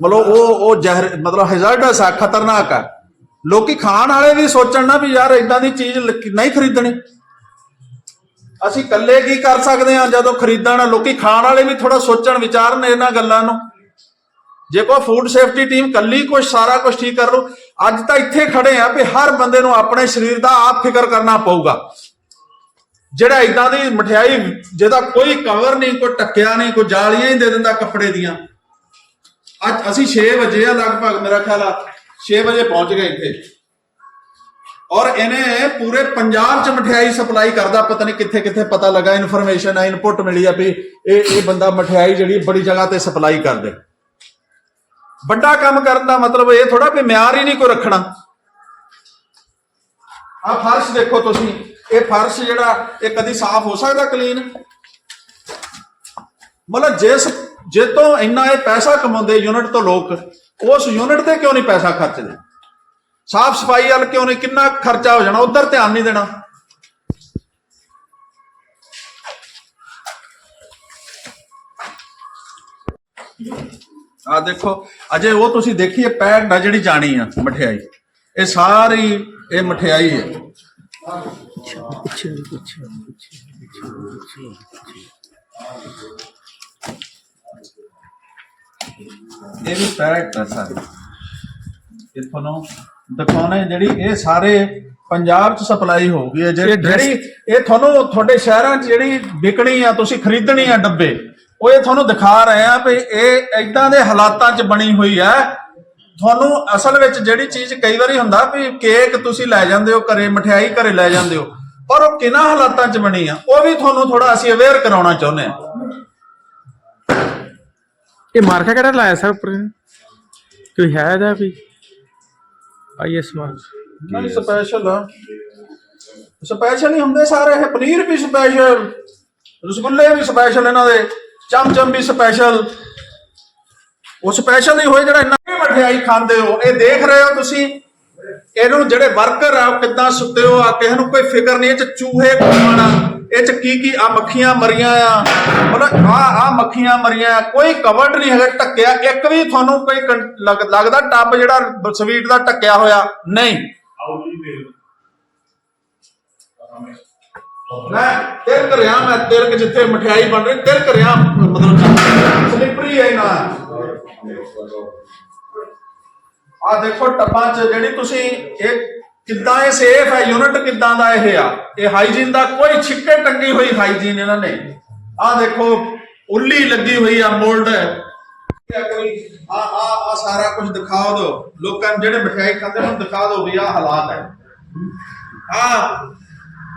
ਮਤਲਬ ਉਹ ਉਹ ਜ਼ਹਿਰ, ਮਤਲਬ ਹਜ਼ਾਰਡਸ ਆ ਖਤਰਨਾਕ ਆ ਲੋਕੀ ਖਾਣ ਵਾਲੇ ਵੀ ਸੋਚਣ ਨਾ ਵੀ ਯਾਰ ਇਦਾਂ ਦੀ ਚੀਜ਼ ਨਹੀਂ ਖਰੀਦਣੀ। ਅਸੀਂ ਇਕੱਲੇ ਕੀ ਕਰ ਸਕਦੇ ਹਾਂ ਜਦੋਂ ਖਰੀਦਣ? ਲੋਕੀ ਖਾਣ ਵਾਲੇ ਵੀ ਥੋੜਾ ਸੋਚਣ ਵਿਚਾਰਨ ਇਹਨਾਂ ਗੱਲਾਂ ਨੂੰ। ਜੇ ਕੋਈ ਫੂਡ ਸੇਫਟੀ ਟੀਮ ਕੱਲੀ ਕੁਝ ਸਾਰਾ ਕੁਝ ਠੀਕ ਕਰ ਲੂ ਅੱਜ ਤਾਂ ਇੱਥੇ ਖੜੇ ਆ ਵੀ ਹਰ ਬੰਦੇ ਨੂੰ ਆਪਣੇ ਸਰੀਰ ਦਾ ਆਪ ਫਿਕਰ ਕਰਨਾ ਪਊਗਾ। ਜਿਹੜਾ ਇਦਾਂ ਦੀ ਮਠਿਆਈ, ਜਿਹਦਾ ਕੋਈ ਕਵਰ ਨਹੀਂ, ਕੋਈ ਟੱਕਿਆ ਨਹੀਂ, ਕੋਈ ਜਾਲੀਆਂ ਹੀ ਦੇ ਦਿੰਦਾ ਕੱਪੜੇ ਦੀਆਂ। ਅੱਜ ਅਸੀਂ 6 ਵਜੇ ਆ ਲਗਭਗ, ਮੇਰਾ ਖਿਆਲ ਆ 6 ਵਜੇ ਪਹੁੰਚ ਗਏ ਇੱਥੇ। ਔਰ ਇਹਨੇ ਪੂਰੇ ਪੰਜਾਬ ਚ ਮਠਿਆਈ ਸਪਲਾਈ ਕਰਦਾ, ਪਤਾ ਨਹੀਂ ਕਿੱਥੇ ਕਿੱਥੇ ਪਤਾ ਲੱਗਾ ਇਨਫੋਰਮੇਸ਼ਨ ਆ ਇਨਪੁਟ ਮਿਲੀ ਆ ਵੀ ਇਹ ਇਹ ਬੰਦਾ ਮਠਿਆਈ ਜਿਹੜੀ ਬੜੀ ਜਗ੍ਹਾ ਤੇ ਸਪਲਾਈ ਕਰਦੇ। ਵੱਡਾ ਕੰਮ ਕਰਨ ਦਾ ਮਤਲਬ ਇਹ ਥੋੜਾ ਵੀ ਮਿਆਰ ਹੀ ਨਹੀਂ ਕੋਈ ਰੱਖਣਾ। ਆ ਫਰਸ਼ ਦੇਖੋ ਤੁਸੀਂ। ਇਹ ਫਰਸ਼ ਜਿਹੜਾ, ਇਹ ਕਦੀ ਸਾਫ਼ ਹੋ ਸਕਦਾ ਕਲੀਨ ਮਤਲਬ ਜਿਸ ਜੇ ਤੋਂ ਇੰਨਾ ਇਹ ਪੈਸਾ ਕਮਾਉਂਦੇ ਯੂਨਿਟ ਤੋਂ ਲੋਕ, ਉਸ ਯੂਨਿਟ ਤੇ ਕਿਉਂ ਨਹੀਂ ਪੈਸਾ ਖਰਚਦੇ? ਸਾਫ਼ ਸਫ਼ਾਈ ਵੱਲ ਕਿਉਂ ਨਹੀਂ, ਕਿੰਨਾ ਖਰਚਾ ਹੋ ਜਾਣਾ, ਉਧਰ ਧਿਆਨ ਨਹੀਂ ਦੇਣਾ। ਆ ਦੇਖੋ, ਅਜੇ ਉਹ ਤੁਸੀਂ ਦੇਖੀਏ ਪੈਕਡ ਆ ਜਿਹੜੀ ਜਾਣੀ ਆ, ਮਠਿਆਈ। ਇਹ ਸਾਰੀ, ਇਹ ਮਠਿਆਈ ਹੈ। ਇਹ ਵੀ ਪੈਕਡ ਆ ਸਾਰੀ। ਇਹ ਤੁਹਾਨੂੰ ਦਿਖਾਉਣੇ ਜਿਹੜੀ ਇਹ ਸਾਰੇ ਪੰਜਾਬ ਚ ਸਪਲਾਈ ਹੋਊਗੀ। ਇਹ ਜਿਹੜੀ ਜਿਹੜੀ ਇਹ ਤੁਹਾਨੂੰ ਤੁਹਾਡੇ ਸ਼ਹਿਰਾਂ 'ਚ ਜਿਹੜੀ ਵਿਕਣੀ ਆ ਤੁਸੀਂ ਖਰੀਦਣੀ ਆ ਡੱਬੇ ਉਹ ਇਹ ਤੁਹਾਨੂੰ ਦਿਖਾ ਰਹੇ ਆ ਵੀ ਇਹ ਇਦਾਂ ਦੇ ਹਾਲਾਤਾਂ 'ਚ ਬਣੀ ਹੋਈ ਹੈ ਤੁਹਾਨੂੰ ਅਸਲ ਵਿੱਚ ਜਿਹੜੀ ਚੀਜ਼ ਕਈ ਵਾਰੀ ਹੁੰਦਾ ਵੀ ਕੇਕ ਤੁਸੀਂ ਲੈ ਜਾਂਦੇ ਹੋ ਘਰੇ ਮਠਿਆਈ ਘਰੇ ਲੈ ਜਾਂਦੇ ਹੋ ਪਰ ਉਹ ਕਿਹਨਾਂ ਹਾਲਾਤਾਂ 'ਚ ਬਣੀ ਆ ਉਹ ਵੀ ਤੁਹਾਨੂੰ ਥੋੜਾ ਅਸੀਂ ਅਵੇਅਰ ਕਰਾਉਣਾ ਚਾਹੁੰਦੇ ਆ। ਇਹ ਮਾਰਕਾ ਕਿਹੜਾ ਲਾਇਆ ਸਰ ਉੱਪਰ ਇਹਨੇ? ਕੋਈ ਹੈ ਇਹਦਾ ਵੀ? IS mark. ਨਹੀਂ ਸਪੈਸ਼ਲ ਆ। ਸਪੈਸ਼ਲ ਹੀ ਹੁੰਦੇ ਸਾਰੇ ਇਹ ਪਨੀਰ ਵੀ ਸਪੈਸ਼ਲ ਰਸਗੁੱਲੇ ਵੀ ਸਪੈਸ਼ਲ ਇਹਨਾਂ ਦੇ ਚਮਚਮ ਵੀ ਸਪੈਸ਼ਲ ਉਹ ਸਪੈਸ਼ਲ ਹੀ ਹੋਏ ਜਿਹੜਾ ਇੰਨਾ ਮਠਿਆਈ ਖਾਂਦੇ ਹੋ। ਇਹ ਦੇਖ ਰਹੇ ਹੋ ਤੁਸੀਂ? ਇਹਨੂੰ ਜਿਹੜੇ ਵਰਕਰ ਆ ਉਹ ਕਿੱਦਾਂ ਸੁੱਤੇ ਹੋ? ਆ ਕਿਸੇ ਨੂੰ ਕੋਈ ਫਿਕਰ ਨਹੀਂ ਇਹ ਚ ਚੂਹੇ ਘੁੰਮਣ ਇਹ ਚ ਕੀ ਕੀ ਆ ਮੱਖੀਆਂ ਮਰੀਆਂ ਆ? ਮਤਲਬ ਆ ਆ ਮੱਖੀਆਂ ਮਰੀਆਂ ਆ, ਕੋਈ ਕਵਰਡ ਨਹੀਂ ਹੈਗਾ ਟੱਕਿਆ ਇੱਕ ਵੀ ਤੁਹਾਨੂੰ ਕੋਈ ਲੱਗਦਾ ਟੱਬ ਜਿਹੜਾ ਸਵੀਟ ਦਾ ਟੱਕਿਆ ਹੋਇਆ? ਨਹੀਂ। ਮੈਂ ਤਿਲਕ ਰਿਹਾ ਮੈਂ ਤਿਲਕ ਜਿੱਥੇ ਮਠਿਆਈ ਬਣ ਰਹੀ ਤਿਲਕ ਰਿਹਾ। ਮਤਲਬ ਸਲਿਪਰੀ ਹੈ ਨਾ ਆ ਦੇਖੋ ਟੱਬਾਂ 'ਚ ਜਿਹੜੀ ਤੁਸੀਂ ਇਹ ਕਿੱਦਾਂ ਇਹ ਸੇਫ ਹੈ ਯੂਨਿਟ ਕਿੱਦਾਂ ਦਾ ਇਹ ਆ? ਇਹ ਹਾਈਜੀਨ ਦਾ ਕੋਈ ਛਿੱਕੇ ਟੰਗੀ ਹੋਈ ਹਾਈਜੀਨ ਇਹਨਾਂ ਨੇ। ਆ ਦੇਖੋ, ਉੱਲੀ ਲੱਗੀ ਹੋਈ ਆ ਮੋਲਡ ਆ ਕੋਈ ਆ ਆ ਆ ਸਾਰਾ ਕੁਝ ਦਿਖਾ ਦਿਓ ਲੋਕਾਂ ਨੂੰ ਜਿਹੜੇ ਮਠਿਆਈ ਖਾਂਦੇ ਉਹਨਾਂ ਨੂੰ ਦਿਖਾ ਦਿਓ ਵੀ ਆ ਹਾਲਾਤ ਹੈ। ਆ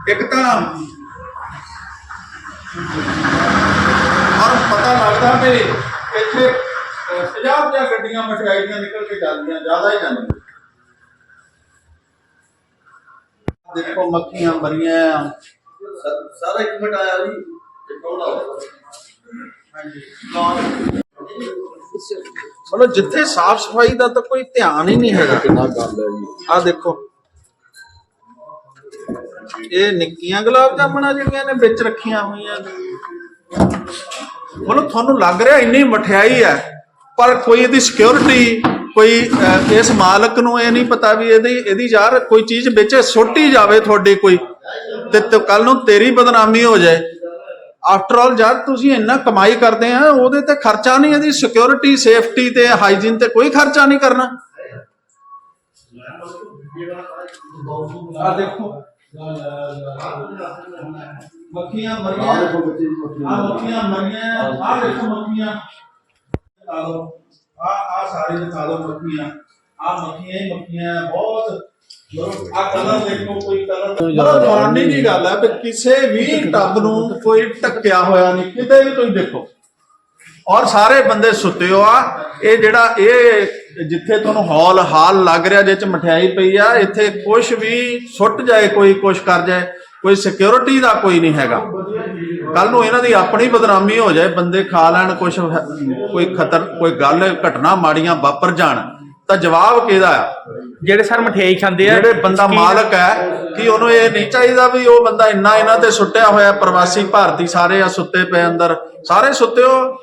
ਇੱਕ ਤਾਂ ਔਰ ਪਤਾ ਲੱਗਦਾ ਵੀ ਇੱਥੇ 50 ਦੀਆਂ ਗੱਡੀਆਂ ਮਠਿਆਈ ਦੀਆਂ ਨਿਕਲ ਕੇ ਜਾਂਦੀਆਂ ਜ਼ਿਆਦਾ ਹੀ ਜਾਂਦੀਆਂ। ਦੇਖੋ ਮੱਖੀਆਂ ਮਰੀਆਂ। ਸਾਰਾ ਇੱਕ ਮਿੰਟ ਆਇਆ ਜੀ। ਮਤਲਬ ਜਿੱਥੇ ਸਾਫ਼ ਸਫ਼ਾਈ ਦਾ ਤਾਂ ਕੋਈ ਧਿਆਨ ਹੀ ਨਹੀਂ ਹੈਗਾ। ਕਿੰਨਾ ਗੰਦ ਹੈ ਜੀ। ਆ ਦੇਖੋ। ਇਹ ਨਿੱਕੀਆਂ ਗੁਲਾਬ ਜਾਮਣਾ ਜਿਹੜੀਆਂ ਨੇ ਵਿੱਚ ਰੱਖੀਆਂ ਹੋਈਆਂ ਨੇ। ਮਤਲਬ ਤੁਹਾਨੂੰ ਲੱਗ ਰਿਹਾ ਇੰਨੀ ਮਠਿਆਈ ਹੈ। ਪਰ ਕੋਈ ਇਹਦੀ ਸਿਕਿਉਰਿਟੀ ਕੋਈ ਇਸ ਮਾਲਕ ਨੂੰ ਇਹ ਨਹੀਂ ਪਤਾ ਵੀ ਇਹਦੀ ਇਹਦੀ ਯਾਰ ਕੋਈ ਚੀਜ਼ ਵਿੱਚ ਸੁੱਟੀ ਜਾਵੇ ਤੁਹਾਡੀ ਕੋਈ। ਤੇ ਕੱਲ ਨੂੰ ਤੇਰੀ ਬਦਨਾਮੀ ਹੋ ਜਾਏ। ਆਫਟਰ ਆਲ ਜਦ ਤੁਸੀਂ ਇੰਨਾ ਕਮਾਈ ਕਰਦੇ ਆ, ਉਹਦੇ ਤੇ ਖਰਚਾ ਨਹੀਂ, ਇਹਦੀ ਸਿਕਿਉਰਿਟੀ ਸੇਫਟੀ ਤੇ ਹਾਈਜੀਨ ਤੇ ਕੋਈ ਖਰਚਾ ਨਹੀਂ ਕਰਨਾ। ਆ ਦੇਖੋ। ਮੱਖੀਆਂ ਮਰੀਆਂ ਆ ਮੱਖੀਆਂ ਮਰੀਆਂ ਆ ਦੇਖੋ ਮੱਖੀਆਂ। ਆ ਲੋ ਆ ਆ ਸਾਰੇ ਦਿਖਾ ਲਓ ਮੱਖੀਆਂ। ਆ ਮੱਖੀਆਂ ਹੀ ਮੱਖੀਆਂ ਬਹੁਤ ਆ ਕਲਰ ਦੇਖੋ ਕੋਈ ਕਲਰ ਮਾਰਨੀ ਦੀ ਗੱਲ ਹੈ ਕਿ ਕਿਸੇ ਵੀ ਟੱਬ ਨੂੰ ਕੋਈ ਟੱਕਿਆ ਹੋਇਆ ਨਹੀਂ ਕਿਤੇ ਵੀ ਤੁਸੀਂ ਦੇਖੋ। ਔਰ ਸਾਰੇ ਬੰਦੇ ਸੁੱਤੇ ਹੋ ਆ ਇਹ ਜਿਹੜਾ ਇਹ ਜਿੱਥੇ ਤੁਹਾਨੂੰ ਹਾਲ ਹਾਲ ਲੱਗ ਰਿਹਾ ਜਿਹ ਚ ਮਠਿਆਈ ਪਈ ਆ ਇੱਥੇ ਕੁਝ ਵੀ ਸੁੱਟ ਜਾਏ ਕੋਈ ਕੁਝ ਕਰ ਜਾਏ ਕੋਈ ਸਿਕਿਉਰਿਟੀ ਦਾ ਕੋਈ ਨਹੀਂ ਹੈਗਾ। ਕੱਲ ਨੂੰ ਇਹਨਾਂ ਦੀ ਆਪਣੀ ਬਦਨਾਮੀ ਹੋ ਜਾਏ ਬੰਦੇ ਖਾ ਲੈਣ ਕੁਝ ਕੋਈ ਖਤਰ ਕੋਈ ਗੱਲ ਘਟਨਾ ਮਾੜੀਆਂ ਵਾਪਰ ਜਾਣ ਤਾਂ ਜਵਾਬ ਕਿਹਦਾ ਆ? ਜਿਹੜੇ ਸਰ ਮਠਿਆਈ ਖਾਂਦੇ ਆ ਜਿਹੜੇ ਬੰਦਾ ਮਾਲਕ ਹੈ ਕਿ ਉਹਨੂੰ ਇਹ ਨਹੀਂ ਚਾਹੀਦਾ ਵੀ ਉਹ ਬੰਦਾ ਇੰਨਾ ਇਹਨਾਂ ਤੇ ਸੁੱਟਿਆ ਹੋਇਆ ਪ੍ਰਵਾਸੀ ਭਾਰਤੀ ਸਾਰੇ ਆ ਸੁੱਤੇ ਪਏ ਅੰਦਰ ਸਾਰੇ ਸੁੱਤੇ ਹੋ?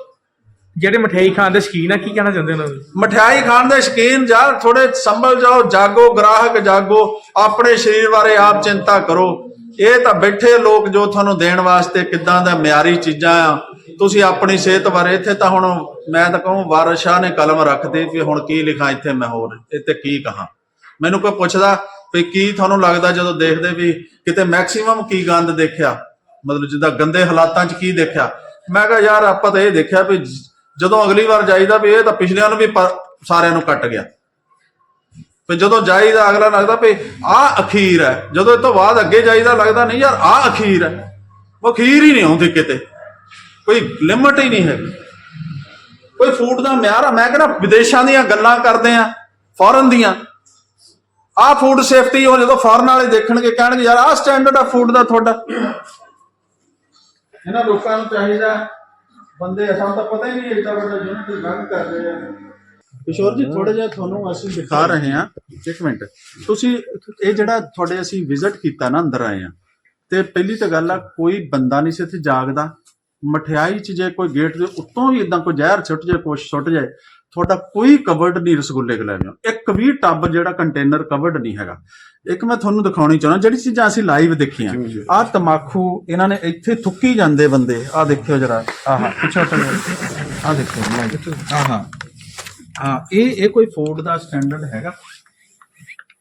ਜਿਹੜੇ ਮਠਿਆਈ ਖਾਣ ਦੇ ਸ਼ਕੀਨ ਆ ਕੀ ਕਹਿਣਾ ਚਾਹੁੰਦੇ ਉਹਨਾਂ ਨੂੰ? ਮਠਿਆਈ ਖਾਣ ਦੇ ਸ਼ਕੀਨ ਯਾਰ ਥੋੜੇ ਸੰਭਲ ਜਾਓ ਜਾਗੋ ਗ੍ਰਾਹਕ ਜਾਗੋ ਆਪਣੇ ਸਰੀਰ ਬਾਰੇ ਆਪ ਚਿੰਤਾ ਕਰੋ। ਇਹ ਤਾਂ ਬੈਠੇ ਲੋਕ ਜੋ ਤੁਹਾਨੂੰ ਦੇਣ ਵਾਸਤੇ ਕਿੱਦਾਂ ਦਾ ਮਿਆਰੀ ਚੀਜ਼ਾਂ ਆ। ਤੁਸੀਂ ਆਪਣੀ ਸਿਹਤ ਬਾਰੇ ਇੱਥੇ ਤਾਂ ਹੁਣ ਮੈਂ ਤਾਂ ਕਹੂੰ ਵਾਰਿਸ ਸ਼ਾਹ ਨੇ ਕਲਮ ਰੱਖਦੇ ਵੀ ਹੁਣ ਕੀ ਲਿਖਾਂ ਇੱਥੇ ਮੈਂ ਹੋਰ, ਇੱਥੇ ਕੀ ਕਹਾਂ। ਮੈਨੂੰ ਕੋਈ ਪੁੱਛਦਾ ਵੀ ਕੀ ਤੁਹਾਨੂੰ ਲੱਗਦਾ ਜਦੋਂ ਦੇਖਦੇ ਵੀ ਕਿਤੇ ਮੈਕਸਿਮਮ ਕੀ ਗੰਦ ਦੇਖਿਆ? ਮਤਲਬ ਜਿੱਦਾਂ ਗੰਦੇ ਹਾਲਾਤਾਂ 'ਚ ਕੀ ਦੇਖਿਆ? ਮੈਂ ਕਿਹਾ ਯਾਰ ਆਪਾਂ ਤਾਂ ਇਹ ਦੇਖਿਆ ਵੀ ਜਦੋਂ ਅਗਲੀ ਵਾਰ ਜਾਈਦਾ ਵੀ ਇਹ ਤਾਂ ਪਿਛਲਿਆਂ ਨੂੰ ਵੀ ਸਾਰਿਆਂ ਨੂੰ ਕੱਟ ਗਿਆ। ਤੇ ਜਦੋਂ ਜਾਈਦਾ ਅਗਲਾ ਲੱਗਦਾ ਵੀ ਆਹ ਅਖੀਰ ਹੈ। ਜਦੋਂ ਇਹ ਤੋਂ ਬਾਅਦ ਅੱਗੇ ਜਾਈਦਾ ਲੱਗਦਾ ਨਹੀਂ, ਯਾਰ ਆਹ ਅਖੀਰ ਹੈ। ਉਹ ਅਖੀਰ ਹੀ ਨਹੀਂ ਆਉਂਦੀ ਕਿਤੇ। ਕੋਈ ਲਿਮਟ ਹੀ ਨਹੀਂ ਹੈਗੀ। ਕੋਈ ਫੂਡ ਦਾ ਮਿਆਰ ਆ। ਮੈਂ ਕਹਿੰਦਾ ਵਿਦੇਸ਼ਾਂ ਦੀਆਂ ਗੱਲਾਂ ਕਰਦੇ ਆ ਫੋਰਨ ਦੀਆਂ। ਆਹ ਫੂਡ ਸੇਫਟੀ ਉਹ ਜਦੋਂ ਫੋਰਨ ਵਾਲੇ ਦੇਖਣਗੇ, ਕਹਿਣਗੇ, ਯਾਰ ਆਹ ਸਟੈਂਡਰਡ ਆ ਫੂਡ ਦਾ ਤੁਹਾਡਾ। ਇਹਨਾਂ ਲੋਕਾਂ ਨੂੰ ਚਾਹੀਦਾ, ਬੰਦੇ ਅਸਾਂ ਤਾਂ ਪਤਾ ਹੀ ਨਹੀਂ ਇੱਡਾ ਵੱਡਾ ਯੂਨਿਟ ਰੰਗ ਕਰ ਰਹੇ ਆ। ਕਿਸ਼ੋਰ ਜੀ ਥੋੜਾ ਜਿਹਾ ਤੁਹਾਨੂੰ ਅਸੀਂ ਦਿਖਾ ਰਹੇ ਹਾਂ। ਇੱਕ ਮਿੰਟ। ਤੁਸੀਂ ਇਹ ਜਿਹੜਾ ਤੁਹਾਡੇ ਅਸੀਂ ਵਿਜ਼ਿਟ ਕੀਤਾ ਨਾ ਅੰਦਰ ਆਏ ਆ ਤੇ ਪਹਿਲੀ ਤਾਂ ਗੱਲ ਆ ਕੋਈ ਬੰਦਾ ਨਹੀਂ ਸੀ ਇੱਥੇ ਜਾਗਦਾ। ਮਠਿਆਈ 'ਚ ਜੇ ਕੋਈ ਗੇਟ ਦੇ ਉੱਤੋਂ ਵੀ ਇਦਾਂ ਕੋਈ ਜ਼ਹਿਰ ਸੁੱਟ ਜਾਏ ਕੁਛ ਸੁੱਟ ਜਾਏ ਤੁਹਾਡਾ ਕੋਈ ਕਵਰਡ ਨਹੀਂ ਰਸਗੁੱਲੇ ਗਲਾਵੇਂ ਇੱਕ ਵੀ ਟੱਬ ਜਿਹੜਾ ਕੰਟੇਨਰ ਕਵਰਡ ਨਹੀਂ ਹੈਗਾ। ਇੱਕ ਮੈਂ ਤੁਹਾਨੂੰ ਦਿਖਾਉਣੀ ਚਾਹੁੰਦਾ ਜਿਹੜੀ ਚੀਜ਼ਾਂ ਅਸੀਂ ਲਾਈਵ ਦੇਖੀਆਂ ਆਹ ਤਮਾਕੂ ਇਹਨਾਂ ਨੇ ਇੱਥੇ ਥੁੱਕੀ ਜਾਂਦੇ ਬੰਦੇ। ਆਹ ਦੇਖਿਓ ਜਰਾ। ਆਹ ਪਿੱਛੇ ਹਟੋ ਆਹ ਦੇਖੋ ਆਹ। ਹਾਂ ਹਾਂ, ਇਹ ਇਹ ਕੋਈ ਫੂਡ ਦਾ ਸਟੈਂਡਰਡ ਹੈਗਾ।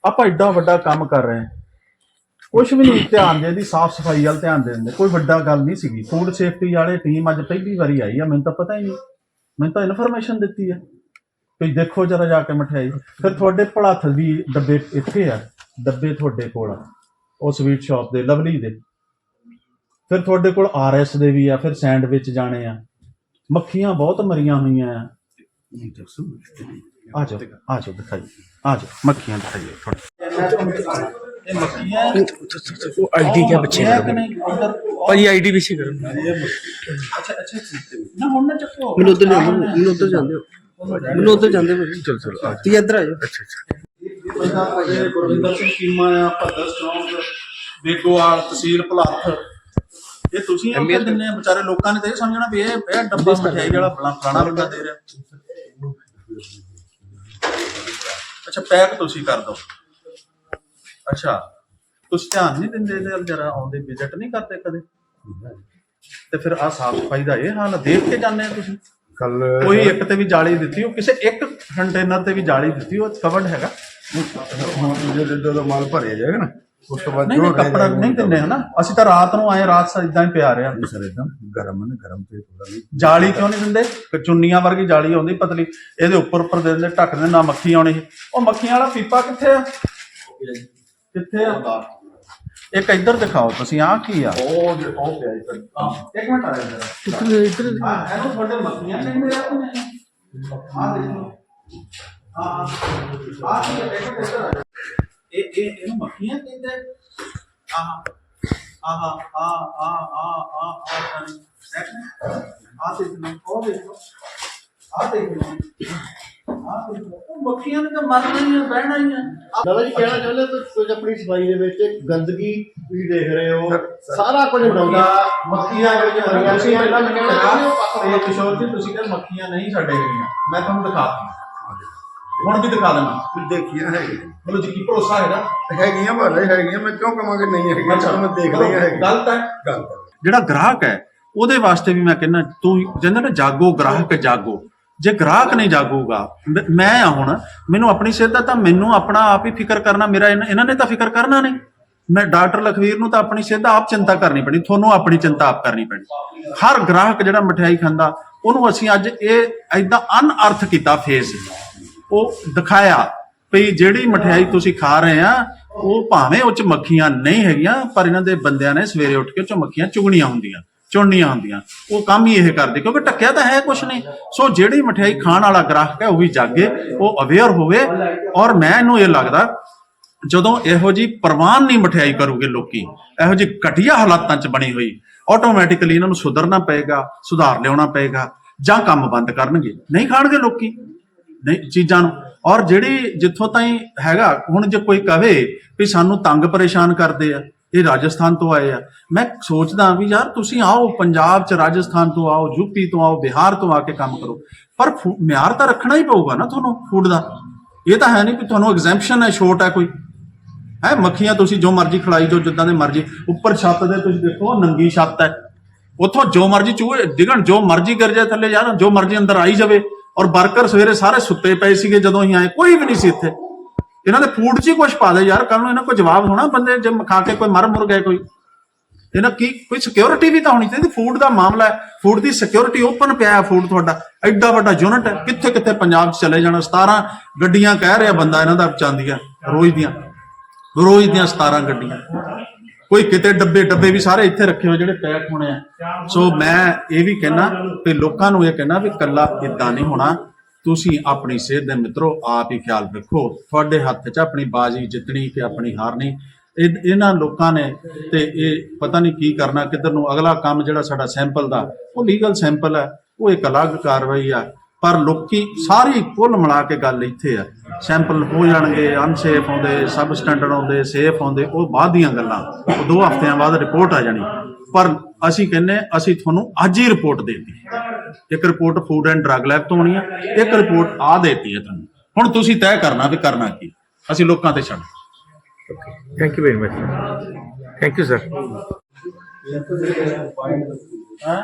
ਆਪਾਂ ਐਡਾ ਵੱਡਾ ਕੰਮ ਕਰ ਰਹੇ ਹਾਂ। ਕੁਝ ਵੀ ਨਹੀਂ, ਧਿਆਨ ਦੇ ਦੀ ਸਾਫ਼ ਸਫ਼ਾਈ ਵੱਲ ਧਿਆਨ ਦੇ। ਦਿੰਦੇ ਕੋਈ ਵੱਡਾ ਗੱਲ ਨਹੀਂ ਸੀਗੀ। ਫੂਡ ਸੇਫਟੀ ਵਾਲੇ ਟੀਮ ਅੱਜ ਪਹਿਲੀ ਵਾਰੀ ਆਈ ਆ, ਮੈਨੂੰ ਤਾਂ ਪਤਾ ਹੀ ਨਹੀਂ। ਮੈਨੂੰ ਤਾਂ ਇਨਫੋਰਮੇਸ਼ਨ ਦਿੱਤੀ ਹੈ ਵੀ ਦੇਖੋ ਜਰਾ ਜਾ ਕੇ ਮਠਿਆਈ। ਫਿਰ ਤੁਹਾਡੇ ਭੜਾਥ ਵੀ ਡੱਬੇ ਇੱਥੇ ਆ, ਡੱਬੇ ਤੁਹਾਡੇ ਕੋਲ ਆ। ਉਹ ਸਵੀਟ ਸ਼ਾਪ ਦੇ, ਲਵਲੀ ਦੇ। ਫਿਰ ਤੁਹਾਡੇ ਕੋਲ ਆਰਐਸ ਦੇ ਵੀ ਆ, ਫਿਰ ਸੈਂਡਵਿਚ ਜਾਣੇ ਆ। ਮੱਖੀਆਂ ਬਹੁਤ ਮਰੀਆਂ ਹੋਈਆਂ ਆ। ਆ ਜਾਓ ਆ ਜਾਓ ਦਿਖਾਈ ਆ ਜਾਓ ਮੱਖੀਆਂ ਦਿਖਾਈਏ ਥੋੜਾ ਇਹ ਮੱਖੀਆਂ ਉਹ ਆਈਡੀ ਕਿਆ ਬੱਚੇ ਭਾਜੀ ਆਈਡੀ ਪਿੱਛੇ ਕਰੋ। ਅੱਛਾ ਅੱਛਾ ਨਾ ਹੁਣ ਨਾ ਚੱਕੋ। ਮੈਨੂੰ ਉਧਰ ਜਾਂਦੇ ਮੈਨੂੰ ਉਧਰ ਜਾਂਦੇ ਹੋ। ਮੈਨੂੰ ਉਧਰ ਜਾਂਦੇ ਹੋ। ਚਲ ਚਲ ਤੁਸੀਂ ਇੱਧਰ ਆ ਜਾਓ। ਅੱਛਾ ਅੱਛਾ। ਇਹ ਗੁਰਵਿੰਦਰ ਸਿੰਘ ਕੀਮਾ ਆ ਭੱਦਰ ਸਟਰੋਂਗ ਬੇਗੋਵਾਲ ਤਹਿਸੀਲ ਭਲਾਥ। ਇਹ ਤੁਸੀਂ ਇਹ ਆ ਵਿਚਾਰੇ ਲੋਕਾਂ ਨੇ ਤਾਂ ਸਮਝਣਾ ਵੀ ਇਹ ਇਹ ਡੱਬਾ ਮਠਿਆਈ ਵਾਲਾ ਫਲਾ- ਫਲਾਣਾ ਬੰਦਾ ਦੇ ਰਿਹਾ। ਅੱਛਾ ਪੈਕ ਤੁਸੀਂ ਕਰ ਦਿਓ। ਅੱਛਾ ਤੁਸੀਂ ਧਿਆਨ ਨਹੀਂ ਦਿੰਦੇ ਇਹਦੇ ਵੱਲ ਜਰਾ ਆਉਂਦੇ ਵਿਜ਼ਿਟ ਨਹੀਂ ਕਰਦੇ ਕਦੇ? ਤੇ ਫਿਰ ਆ ਸਾਫ਼ ਸਫ਼ਾਈ ਦਾ ਇਹ ਹਾਲ ਆ, ਦੇਖ ਕੇ ਜਾਂਦੇ ਆ ਤੁਸੀਂ? ਕੱਲ ਕੋਈ ਇੱਕ ਤੇ ਵੀ ਜਾਲੀ ਦਿੱਤੀ ਉਹ ਕਿਸੇ ਇੱਕ ਕੰਟੇਨਰ ਤੇ ਵੀ ਜਾਲੀ ਦਿੱਤੀ ਉਹ ਕਵਰਡ ਹੈਗਾ? ਜਦੋਂ ਦਾ ਮਾਲ ਭਰਿਆ ਜਾਏਗਾ ਨਾ ਉਸ ਤੋਂ ਬਾਅਦ ਨਹੀਂ ਨਹੀਂ ਕੱਪੜਾ ਨਹੀਂ ਦਿੰਦੇ ਹਨਾ? ਅਸੀਂ ਤਾਂ ਰਾਤ ਨੂੰ ਆਏ ਰਾਤ ਸਾ ਇਦਾਂ ਹੀ ਪਿਆ ਰਿਹਾ। ਸਰ ਇਦਾਂ ਗਰਮ ਹੈ ਨਾ ਗਰਮ ਤੇ ਥੋੜਾ ਨਹੀਂ ਜਾਲੀ ਕਿਉਂ ਨਹੀਂ ਦਿੰਦੇ? ਕਿ ਚੁੰਨੀਆਂ ਵਰਗੀ ਜਾਲੀ ਆਉਂਦੀ ਪਤਲੀ। ਇਹਦੇ ਉੱਪਰ ਉੱਪਰ ਦੇ ਦਿੰਦੇ ਢੱਕ ਦਿੰਦੇ ਨਾ ਮੱਖੀ ਆਉਣੀ। ਉਹ ਮੱਖੀਆਂ ਵਾਲਾ ਪੀਪਾ ਕਿੱਥੇ ਆ? ਕਿੱਥੇ ਆ? ਇੱਕ ਇੱਧਰ ਦਿਖਾਓ ਤੁਸੀਂ ਆਹ ਕੀ ਆ? ਉਹ ਜੇ- ਉਹ ਪਿਆ ਇੱਧਰ ਇੱਕ ਮਿੰਟ ਆ ਜਰਾ। ਇੱਧਰ ਇੱਧਰ ਆ ਇਹਨੂੰ ਤੁਹਾਡੇ ਮੱਖੀਆਂ ਕਹਿੰਦੇ ਆ ਕਿ ਨਹੀਂ ਆ ਦੇਖੋ ਆ ਆ ਕੀ ਹੈ ਦੇਖੋ ਇੱਧਰ ਆ ਜਾਓ। ਇਹ ਇਹ ਇਹਨੂੰ ਮੱਖੀਆਂ ਕਹਿੰਦੇ ਆਹ ਆਹ ਆ ਆ ਆ ਆ ਆ ਆ ਤੇ ਨੂੰ ਉਹ ਦੇਖੋ ਆ ਦੇਖੋ ਆ ਦੇਖੋ ਉਹ ਮੱਖੀਆਂ ਨੇ ਤਾਂ ਮਰਨਾ ਹੀ ਆ ਬਹਿਣਾ ਹੀ ਆ ਦਾਦਾ ਜੀ ਕਹਿਣਾ ਚਾਹੁੰਦੇ ਤੁਸੀਂ ਆਪਣੀ ਸਫ਼ਾਈ ਦੇ ਵਿੱਚ ਗੰਦਗੀ ਤੁਸੀਂ ਦੇਖ ਰਹੇ ਹੋ? ਸਾਰਾ ਕੁਝ ਬਣਾਉਂਦਾ। ਮੱਖੀਆਂ ਵਿੱਚ ਹਰੀਆਂ ਸੀ ਇਹਨਾਂ ਨੇ ਕਿਹਾ ਤੇ ਕਿਸ਼ੋਰ ਜੀ ਤੁਸੀਂ ਕਹਿੰਦੇ ਮੱਖੀਆਂ ਨਹੀਂ ਛੱਡੇ ਗਈਆਂ। ਮੈਂ ਤੁਹਾਨੂੰ ਦਿਖਾ ਦਿੰਦਾ। ਹੁਣ ਵੀ ਦਿਖਾ ਦੇਣਾ ਦੇਖੀਆਂ ਹੈਗੀਆਂ। ਮੈਨੂੰ ਯਕੀਨ ਭਰੋਸਾ ਹੈਗਾ ਹੈਗੀਆਂ ਭਾਲੇ ਹੈਗੀਆਂ। ਮੈਂ ਕਿਉਂ ਕਵਾਂਗੇ ਨਹੀਂ ਹੈਗੀਆਂ? ਚਲੋ ਮੈਂ ਦੇਖ ਲਈਆਂ ਹੈਗੀਆਂ। ਗਲਤ ਹੈ। ਗੱਲ ਜਿਹੜਾ ਗ੍ਰਾਹਕ ਹੈ ਉਹਦੇ ਵਾਸਤੇ ਵੀ ਮੈਂ ਕਹਿੰਦਾ ਤੂੰ ਜਿੰਨਾ ਨੇ ਜਾਗੋ ਗ੍ਰਾਹਕ ਜਾਗੋ। ਜੇ ਗ੍ਰਾਹਕ ਨਹੀਂ ਜਾਗੂਗਾ ਮ- ਮੈਂ ਆ ਹੁਣ ਮੈਨੂੰ ਆਪਣੀ ਸਿਹਤ ਦਾ ਤਾਂ ਮੈਨੂੰ ਆਪਣਾ ਆਪ ਹੀ ਫਿਕਰ ਕਰਨਾ ਮੇਰਾ ਇਹਨਾਂ ਇਹਨਾਂ ਨੇ ਤਾਂ ਫਿਕਰ ਕਰਨਾ ਨਹੀਂ। ਮੈਂ ਡਾਕਟਰ ਲਖਵੀਰ ਨੂੰ ਤਾਂ ਆਪਣੀ ਸਿਹਤ ਦਾ ਆਪ ਚਿੰਤਾ ਕਰਨੀ ਪੈਣੀ ਤੁਹਾਨੂੰ ਆਪਣੀ ਚਿੰਤਾ ਆਪ ਕਰਨੀ ਪੈਣੀ। ਹਰ ਗ੍ਰਾਹਕ ਜਿਹੜਾ ਮਠਿਆਈ ਖਾਂਦਾ ਉਹਨੂੰ ਅਸੀਂ ਅੱਜ ਇਹ ਐਦਾਂ ਅਨਅਰਥ ਕੀਤਾ ਫੇਸ ਉਹ ਦਿਖਾਇਆ ਵੀ ਜਿਹੜੀ ਮਠਿਆਈ ਤੁਸੀਂ ਖਾ ਰਹੇ ਆ, ਉਹ ਭਾਵੇਂ ਉਹ ਚ ਮੱਖੀਆਂ ਨਹੀਂ ਹੈਗੀਆਂ, ਪਰ ਇਹਨਾਂ ਦੇ ਬੰਦਿਆਂ ਨੇ ਸਵੇਰੇ ਉੱਠ ਕੇ ਉਹ ਮੱਖੀਆਂ ਚੁਗਣੀਆਂ ਹੁੰਦੀਆਂ, ਚੁਣਨੀਆਂ ਹੁੰਦੀਆਂ। ਉਹ ਕੰਮ ਹੀ ਇਹ ਕਰਦੇ, ਕਿਉਂਕਿ ਟੱਕਿਆ ਤਾਂ ਹੈ ਕੁਛ ਨਹੀਂ। ਸੋ ਜਿਹੜੀ ਮਠਿਆਈ ਖਾਣ ਵਾਲਾ ਗ੍ਰਾਹਕ ਹੈ, ਉਹ ਵੀ ਜਾਗੇ, ਉਹ ਅਵੇਅਰ ਹੋਵੇ। ਔਰ ਮੈਂ ਇਹਨੂੰ ਇਹ ਲੱਗਦਾ, ਜਦੋਂ ਇਹੋ ਜੀ ਪ੍ਰਵਾਨ ਨਹੀਂ ਮਠਿਆਈ ਕਰੂਗੇ ਲੋਕੀ, ਇਹੋ ਜੀ ਘਟੀਆ ਹਾਲਾਤਾਂ 'ਚ ਬਣੀ ਹੋਈ ਆਟੋਮੈਟਿਕਲੀ ਇਹਨਾਂ ਨੂੰ ਸੁਧਰਨਾ ਪਏਗਾ, ਸੁਧਾਰ ਲਿਆਉਣਾ ਪਏਗਾ, ਜਾਂ ਕੰਮ ਬੰਦ ਕਰਨਗੇ। ਨਹੀਂ ਖਾਣਗੇ ਲੋਕੀ। ਚੀਜ਼ਾਂ ਨੂੰ। ਔਰ ਜਿਹੜੀ ਜਿੱਥੋਂ ਤਾਈਂ ਹੈਗਾ, ਹੁਣ ਜੇ ਕੋਈ ਕਵੇ ਵੀ ਸਾਨੂੰ ਤੰਗ ਪਰੇਸ਼ਾਨ ਕਰਦੇ ਆ, ਇਹ ਰਾਜਸਥਾਨ ਤੋਂ ਆਏ ਆ। ਮੈਂ ਸੋਚਦਾ ਵੀ ਯਾਰ ਤੁਸੀਂ ਆਓ, ਪੰਜਾਬ ਚ ਰਾਜਸਥਾਨ ਤੋਂ ਆਓ ਯੂਪੀ ਤੋਂ ਆਓ, ਬਿਹਾਰ ਤੋਂ ਆ ਕੇ ਕੰਮ ਕਰੋ। ਪਰ ਫੂ- ਮਿਆਰ ਤਾਂ ਰੱਖਣਾ ਹੀ ਪਊਗਾ ਨਾ ਤੁਹਾਨੂੰ, ਫੂਡ ਦਾ। ਇਹ ਤਾਂ ਹੈ ਨਹੀਂ ਕਿ ਤੁਹਾਨੂੰ ਐਗਜ਼ੈਂਪਸ਼ਨ ਹੈ, ਛੋਟ ਹੈ ਕੋਈ। ਹੈ, ਮੱਖੀਆਂ ਤੁਸੀਂ ਜੋ ਮਰਜ਼ੀ ਖੜਾਈ ਜੋ ਜਿੱਦਾਂ ਦੇ ਮਰਜ਼ੀ। ਉੱਪਰ ਛੱਤ ਦੇ ਤੁਸੀਂ ਦੇਖੋ ਨੰਗੀ ਛੱਤ ਹੈ। ਉੱਥੋਂ ਜੋ ਮਰਜ਼ੀ ਚੂਹੇ, ਡਿਗਣ, ਜੋ ਮਰਜ਼ੀ ਗਿਰ ਜਾਏ ਥੱਲੇ, ਯਾਰ ਜੋ ਮਰਜ਼ੀ ਅੰਦਰ ਆਈ ਜਾਵੇ। ਔਰ ਵਰਕਰ ਸਵੇਰੇ ਸਾਰੇ ਸੁੱਤੇ ਪਏ ਸੀਗੇ ਜਦੋਂ ਅਸੀਂ ਆਏ, ਕੋਈ ਵੀ ਨਹੀਂ ਸੀ ਇੱਥੇ। ਇਹਨਾਂ ਦੇ ਫੂਡ 'ਚ ਹੀ ਕੁਝ ਪਾ ਦੇ ਯਾਰ ਕੱਲ ਨੂੰ ਇਹਨਾਂ ਕੋਲ ਜਵਾਬ ਹੋਣਾ ਬੰਦੇ, ਜੇ ਖਾ ਕੇ ਕੋਈ ਮਰ ਮੁਰ ਗਏ ਕੋਈ। ਇਹਨਾਂ ਕੀ, ਕੋਈ ਸਿਕਿਉਰਿਟੀ ਵੀ ਤਾਂ ਹੋਣੀ ਚਾਹੀਦੀ ਫੂਡ ਦਾ ਮਾਮਲਾ ਹੈ। ਫੂਡ ਦੀ ਸਿਕਿਉਰਿਟੀ ਓਪਨ ਪਿਆ ਹੈ ਫੂਡ ਤੁਹਾਡਾ। ਐਡਾ ਵੱਡਾ ਯੂਨਿਟ ਹੈ, ਕਿੱਥੇ ਕਿੱਥੇ ਪੰਜਾਬ 'ਚ ਚਲੇ ਜਾਣਾ 17 ਗੱਡੀਆਂ ਕਹਿ ਰਿਹਾ ਬੰਦਾ ਇਹਨਾਂ ਦਾ ਚਾਂਦੀਆਂ ਰੋਜ਼ ਦੀਆਂ। ਰੋਜ਼ ਦੀਆਂ 17 ਗੱਡੀਆਂ। ਕੋਈ ਕਿਤੇ ਡੱਬੇ ਡੱਬੇ ਵੀ ਸਾਰੇ ਇੱਥੇ ਰੱਖੇ ਹੋਏ ਜਿਹੜੇ ਪੈਕ ਹੋਣੇ ਆ। ਸੋ ਮੈਂ ਇਹ ਵੀ ਕਹਿਣਾ ਕਿ ਲੋਕਾਂ ਨੂੰ ਇਹ ਕਹਿਣਾ ਵੀ ਕੱਲਾ ਇਦਾਂ ਨਹੀਂ ਹੋਣਾ। ਤੁਸੀਂ ਆਪਣੀ ਸਿਹਤ ਦੇ ਮਿੱਤਰੋ, ਆਪ ਹੀ ਖਿਆਲ ਰੱਖੋ। ਤੁਹਾਡੇ ਹੱਥ 'ਚ ਆਪਣੀ ਬਾਜੀ ਜਿੱਤਣੀ ਕਿ ਆਪਣੀ ਹਾਰਨੀ ਇਹਨਾਂ ਲੋਕਾਂ ਨੇ ਤੇ ਇਹ ਪਤਾ ਨਹੀਂ ਕੀ ਕਰਨਾ, ਕਿੱਧਰ ਨੂੰ ਅਗਲਾ ਕੰਮ ਜਿਹੜਾ ਸਾਡਾ ਸੈਂਪਲ ਦਾ, ਉਹ ਲੀਗਲ ਸੈਂਪਲ ਹੈ। ਉਹ ਇੱਕ ਅਲੱਗ ਕਾਰਵਾਈ ਆ। ਪਰ ਲੋਕੀ ਸਾਰੀ ਕੁੱਲ ਮਿਲਾ ਕੇ ਗੱਲ ਇੱਥੇ ਆ। ਸੈਂਪਲ ਹੋ ਜਾਣਗੇ ਅਨਸੇਫ ਆਉਂਦੇ ਸਬ ਸਟੈਂਡਰਡ ਆਉਂਦੇ ਸੇਫ ਆਉਂਦੇ ਉਹ ਬਾਅਦ ਦੀਆਂ ਗੱਲਾਂ। ਉਹ ਦੋ ਹਫ਼ਤਿਆਂ ਬਾਅਦ ਰਿਪੋਰਟ ਆ ਜਾਣੀ। ਪਰ ਅਸੀਂ ਕਹਿੰਨੇ ਅਸੀਂ ਤੁਹਾਨੂੰ ਅੱਜ ਹੀ ਰਿਪੋਰਟ ਦੇਤੀ। ਇੱਕ report food and drug lab ਤੋਂ ਆਉਣੀ ਆ ਇੱਕ ਰਿਪੋਰਟ ਆ ਦੇਤੀ ਹੈ ਤੁਹਾਨੂੰ। ਹੁਣ ਤੁਸੀਂ ਤੈਅ ਕਰਨਾ ਵੀ ਕਰਨਾ ਕੀ। ਅਸੀਂ ਲੋਕਾਂ ਤੇ ਛੱਡ। Thank you very much thank you sir ਹਾਂ